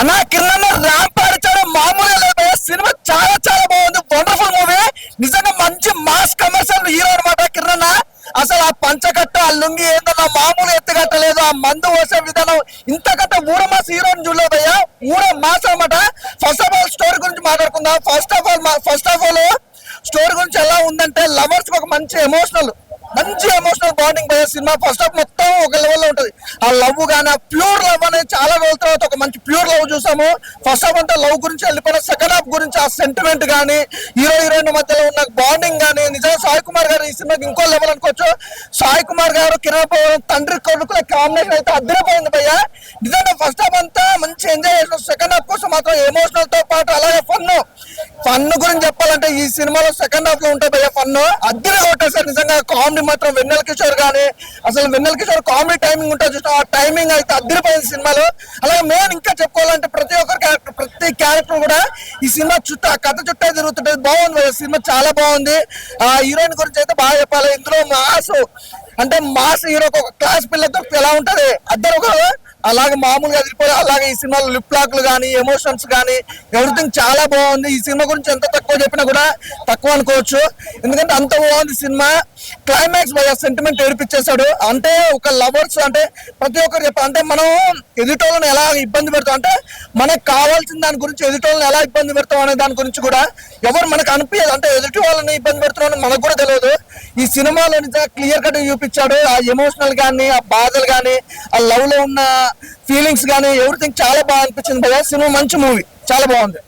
అన్న కిరణ్ రాంపాడిచాడు మామూలుగా లేదు సినిమా చాలా చాలా బాగుంది. వండర్ఫుల్ మూవీ నిజంగా మంచి మాస్ కమర్షియల్ హీరో అనమాట కిరణ్ అసలు ఆ పంచకట్ట ఆ లుంగి ఏందన్నా మామూలు ఎత్తుగట్టలేదు ఆ మందు పోసే విధానం. ఇంతకంట ఊర మాస్ హీరోని చూడలేదయ్యా ఊర మాస్ అనమాట ఫస్ట్ ఆఫ్ ఆల్ స్టోరీ గురించి మాట్లాడుకుందాం. First of all first of all story గురించి ఎలా ఉందంటే లవర్స్ ఒక మంచి ఎమోషనల్ మంచి ఎమోషనల్ బాండింగ్ పోయే సినిమా ఫస్ట్ హాఫ్ మొత్తం ఒక లెవెల్లో ఉంటది. ఆ లవ్ గానీ ఆ ప్యూర్ లవ్ అనేది చాలా రోజుల తర్వాత ఒక మంచి ప్యూర్ లవ్ చూసాము. ఫస్ట్ హాఫ్ అంతా లవ్ గురించి వెళ్ళిపోయిన సెకండ్ హాఫ్ గురించి ఆ సెంటిమెంట్ గానీ హీరో హీరోయిన్ మధ్యలో ఉన్న బాండింగ్ గానీ నిజంగా సాయి కుమార్ గారు ఈ సినిమాకి ఇంకో లెవెల్ అనుకోవచ్చు. సాయి కుమార్ గారు కిరణ్ పవన్ తండ్రి కొడుకుల కాంబినేషన్ అయితే అద్దరిపోయింది భయ్య. నిజంగా ఫస్ట్ హాఫ్ అంతా మంచి ఎంజాయ్ చేసిన. సెకండ్ హాఫ్ కోసం మాత్రం ఎమోషనల్తో పాటు అలాగే ఫన్ను ఫన్ గురించి చెప్పాలంటే ఈ సినిమాలో సెకండ్ హాఫ్లో ఉంటుంది భయ్య ఫన్ అద్దరి కొట్టేసారు నిజంగా కామెడీ మాత్రం వెన్నెల కిషోర్ గానీ అసలు వెన్నెల కిషోర్ కామెడీ టైమింగ్ ఉంటుంది చూసిన ఆ టైమింగ్ అయితే అద్దరిపోయింది సినిమాలో. అలాగే మెయిన్ ఇంకా చెప్పుకోవాలంటే ప్రతి ఒక్కరి క్యారెక్టర్ ప్రతి క్యారెక్టర్ కూడా ఈ సినిమా చుట్టూ ఆ కథ చుట్టే తిరుగుతుంటది. బాగుంది భయ్య సినిమా చాలా బాగుంది. ఆ హీరోయిన్ గురించి అయితే బాగా చెప్పాలి. ఇందులో మాస్ అంటే మాస్ హీరోకి ఒక క్లాస్ పిల్లతో ఎలా ఉంటది? అద్దరు ఒక అలాగే మామూలుగా వెళ్ళిపోయి అలాగే ఈ సినిమాలో లిప్ లాక్లు కానీ ఎమోషన్స్ కానీ ఎవ్రీథింగ్ చాలా బాగుంది. ఈ సినిమా గురించి ఎంత తక్కువ చెప్పినా కూడా తక్కువ అనుకోవచ్చు. ఎందుకంటే అంత బాగుంది సినిమా. క్లైమాక్స్ బాగా సెంటిమెంట్ ఏడిపించేశాడు. అంటే ఒక లవర్స్ అంటే ప్రతి ఒక్కరు చెప్ప అంటే మనం ఎదుటోళ్ళని ఎలా ఇబ్బంది పెడతాం? అంటే మనకు కావాల్సిన దాని గురించి ఎదుటోళ్ళని ఎలా ఇబ్బంది పెడతాం అనే దాని గురించి కూడా ఎవరు మనకు అనిపించదు అంటే ఎదుటి వాళ్ళని ఇబ్బంది పెడుతున్నామని మనకు కూడా తెలియదు. ఈ సినిమాలో నిజంగా క్లియర్ కట్ చూపించాడు. ఆ ఎమోషనల్ కానీ ఆ బాధలు కానీ ఆ లవ్లో ఉన్న ఫీలింగ్స్ కానీ ఎవ్రీథింగ్ చాలా బాగా అనిపించింది. భయ్యా సినిమా మంచి మూవీ చాలా బాగుంది.